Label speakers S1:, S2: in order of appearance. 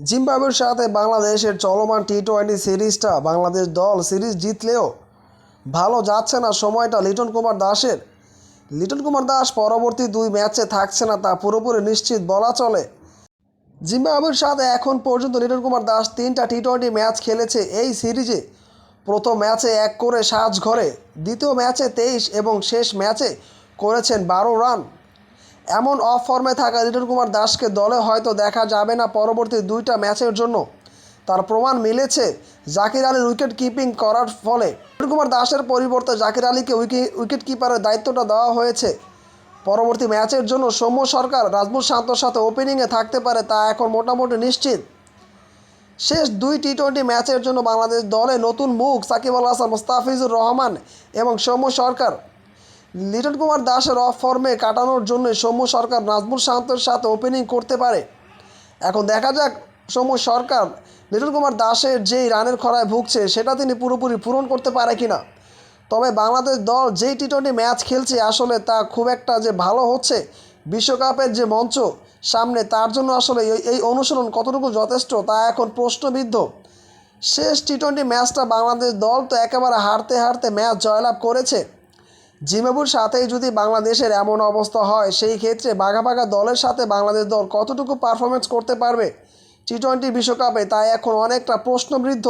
S1: জিম্বাবুয়ের সাথে বাংলাদেশের চলমান টি টোয়েন্টি সিরিজটা বাংলাদেশ দল সিরিজ জিতলেও ভালো যাচ্ছে না সময়টা লিটন কুমার দাসের। লিটন কুমার দাস পরবর্তী দুই ম্যাচে থাকছে না, তা পুরোপুরি নিশ্চিত বলা চলে। জিম্বাবুয়ের সাথে এখন পর্যন্ত লিটন কুমার দাস তিনটা টি টোয়েন্টি ম্যাচ খেলেছে এই সিরিজে। প্রথম ম্যাচে এক করে সাজ ঘরে, দ্বিতীয় ম্যাচে তেইশ এবং শেষ ম্যাচে করেছেন বারো রান। এমন অফ ফর্মে থাকা লিটন কুমার দাসকে দলে হয়তো দেখা যাবে না পরবর্তী দুইটা ম্যাচের জন্য। তার প্রমাণ মিলেছে জাকির আলীর উইকেট কিপিং করার ফলে। লিটন কুমার দাসের পরিবর্তে জাকির আলীকে উইকেট কিপারের দায়িত্বটা দেওয়া হয়েছে। পরবর্তী ম্যাচের জন্য সৌম্য সরকার রাজমুর শান্তর সাথে ওপেনিংয়ে থাকতে পারে তা এখন মোটামুটি নিশ্চিত। শেষ দুই টি টোয়েন্টি ম্যাচের জন্য বাংলাদেশ দলে নতুন মুখ সাকিব আল হাসান, মুস্তাফিজুর রহমান এবং সৌম্য সরকার। লিটন কুমার দাসের অফ ফর্মে কাটানোর জন্য সৌম্য সরকার নাজমুল শান্তর সাথে ওপেনিং করতে পারে। এখন দেখা যাক সৌম্য সরকার লিটন কুমার দাসের যেই রানের খরায় ভুগছে, সেটা তিনি পুরোপুরি পূরণ করতে পারে কি না তবে বাংলাদেশ দল যেই টি টোয়েন্টি ম্যাচ খেলছে, আসলে তা খুব একটা যে ভালো হচ্ছে, বিশ্বকাপের যে মঞ্চ, সামনে তার জন্য আসলে এই- অনুসরণ কতটুকু যথেষ্ট, তা এখন প্রশ্নবিদ্ধ। শেষ টি টোয়েন্টি ম্যাচটা বাংলাদেশ দল তো একেবারে হারতে হারতে ম্যাচ জয়লাভ করেছে। জিম্বাবুর সাথেই যদি বাংলাদেশের এমন অবস্থা হয়, সেই ক্ষেত্রে বাঘা বাঘা দলের সাথে বাংলাদেশ দল কতটুকু পারফরমেন্স করতে পারবে? টি টোয়েন্টি বিশ্বকাপে তাই এখন অনেকটা প্রশ্নবৃদ্ধ।